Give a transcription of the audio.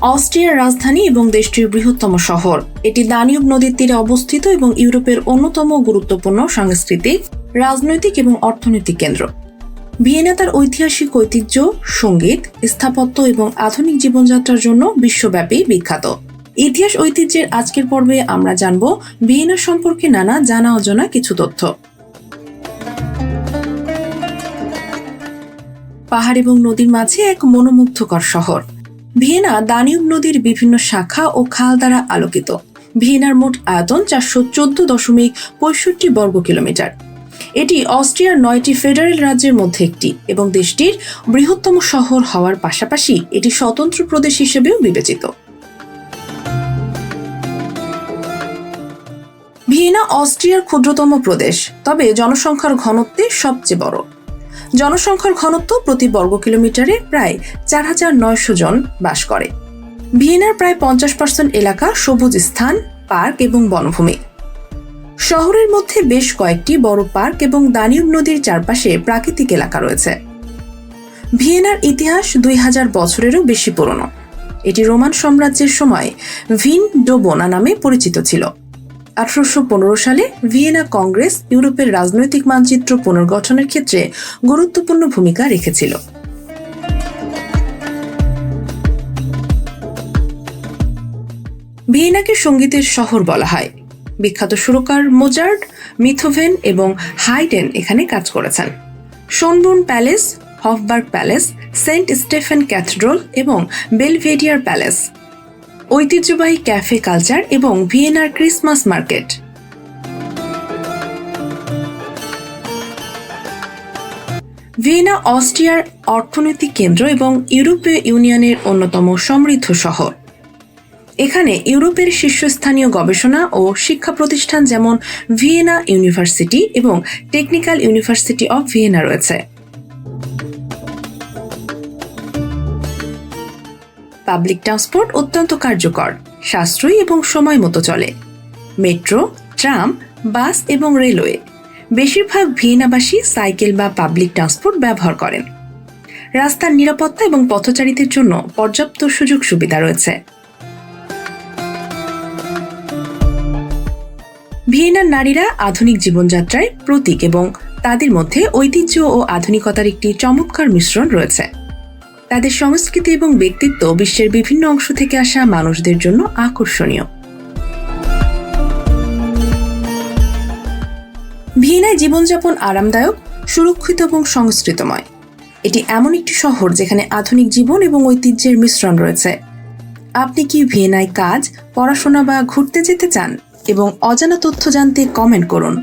অস্ট্রিয়ার রাজধানী এবং দেশটির বৃহত্তম শহর। এটি দানিউব নদীর তীরে অবস্থিত এবং ইউরোপের অন্যতম গুরুত্বপূর্ণ সাংস্কৃতিক, রাজনৈতিক এবং অর্থনৈতিক কেন্দ্র। ভিয়েনা তার ঐতিহাসিক ঐতিহ্য, সংগীত, স্থাপত্য এবং আধুনিক জীবনযাত্রার জন্য বিশ্বব্যাপী বিখ্যাত। ইতিহাস ঐতিহ্যের আজকের পর্বে আমরা জানব ভিয়েনা সম্পর্কে নানা জানা অজানা কিছু তথ্য। পাহাড় এবং নদীর মাঝে এক মনোমুগ্ধকর শহর। ভিয়েনা দানিউব নদীর বিভিন্ন শাখা ও খাল দ্বারা আলোকিত। ভিয়েনার মোট আয়তন চারশো চোদ্দ দশমিক পঁয়ষট্টি বর্গ কিলোমিটার। এটি অস্ট্রিয়ার নয়টি ফেডারেল রাজ্যের মধ্যে একটি এবং দেশটির বৃহত্তম শহর হওয়ার পাশাপাশি এটি স্বতন্ত্র প্রদেশ হিসেবেও বিবেচিত। ভিয়েনা অস্ট্রিয়ার ক্ষুদ্রতম প্রদেশ, তবে জনসংখ্যার ঘনত্বে সবচেয়ে বড়। জনসংখ্যার ঘনত্ব প্রতি বর্গ কিলোমিটারে প্রায় চার হাজার নয়শো জন বাস করে। ভিয়েনার প্রায় পঞ্চাশ পার্সেন্ট এলাকা সবুজ স্থান, পার্ক এবং বনভূমি। শহরের মধ্যে বেশ কয়েকটি বড় পার্ক এবং দানিউব নদীর চারপাশে প্রাকৃতিক এলাকা রয়েছে। ভিয়েনার ইতিহাস দুই হাজার বছরেরও বেশি পুরনো। এটি রোমান সাম্রাজ্যের সময় ভিন ডোবোনা নামে পরিচিত ছিল। আঠারোশো পনেরো সালে ভিয়েনা কংগ্রেস ইউরোপের রাজনৈতিক মানচিত্র পুনর্গঠনের ক্ষেত্রে গুরুত্বপূর্ণ ভূমিকা রেখেছিল। ভিয়েনাকে সঙ্গীতের শহর বলা হয়। বিখ্যাত সুরকার মোজার্ট, মিথোভেন এবং হাইডেন এখানে কাজ করেছেন। Schönbrunn Palace, Hofburg Palace, Saint Stephen Cathedral এবং বেলভেডিয়ার প্যালেস ঐতিহ্যবাহী ক্যাফে কালচার এবং ভিয়েনার ক্রিসমাস মার্কেট। ভিয়েনা, অস্ট্রিয়ার অর্থনৈতিক কেন্দ্র এবং ইউরোপীয় ইউনিয়নের অন্যতম সমৃদ্ধ শহর। এখানে ইউরোপের শীর্ষস্থানীয় গবেষণা ও শিক্ষা প্রতিষ্ঠান যেমন ভিয়েনা ইউনিভার্সিটি এবং টেকনিক্যাল ইউনিভার্সিটি অব ভিয়েনা রয়েছে। পাবলিক ট্রান্সপোর্ট অত্যন্ত কার্যকর, সাশ্রয়ী এবং সময় মতো চলে। মেট্রো, ট্রাম, বাস এবং রেলওয়ে, বেশিরভাগ ভিয়েনাবাসী সাইকেল বা পাবলিক ট্রান্সপোর্ট ব্যবহার করেন। রাস্তার নিরাপত্তা এবং পথচারীদের জন্য পর্যাপ্ত সুযোগ সুবিধা রয়েছে। ভিয়েনার নারীরা আধুনিক জীবনযাত্রায় প্রতীক এবং তাদের মধ্যে ঐতিহ্য ও আধুনিকতার একটি চমৎকার মিশ্রণ রয়েছে। তাদের সংস্কৃতি এবং ব্যক্তিত্ব বিশ্বের বিভিন্ন অংশ থেকে আসা মানুষদের জন্য আকর্ষণীয়। ভিয়েনায় জীবনযাপন আরামদায়ক, সুরক্ষিত এবং সংস্কৃতময়। এটি এমন একটি শহর যেখানে আধুনিক জীবন এবং ঐতিহ্যের মিশ্রণ রয়েছে। আপনি কি ভিয়েনায় কাজ, পড়াশোনা বা ঘুরতে যেতে চান? এবং অজানা তথ্য জানতে কমেন্ট করুন।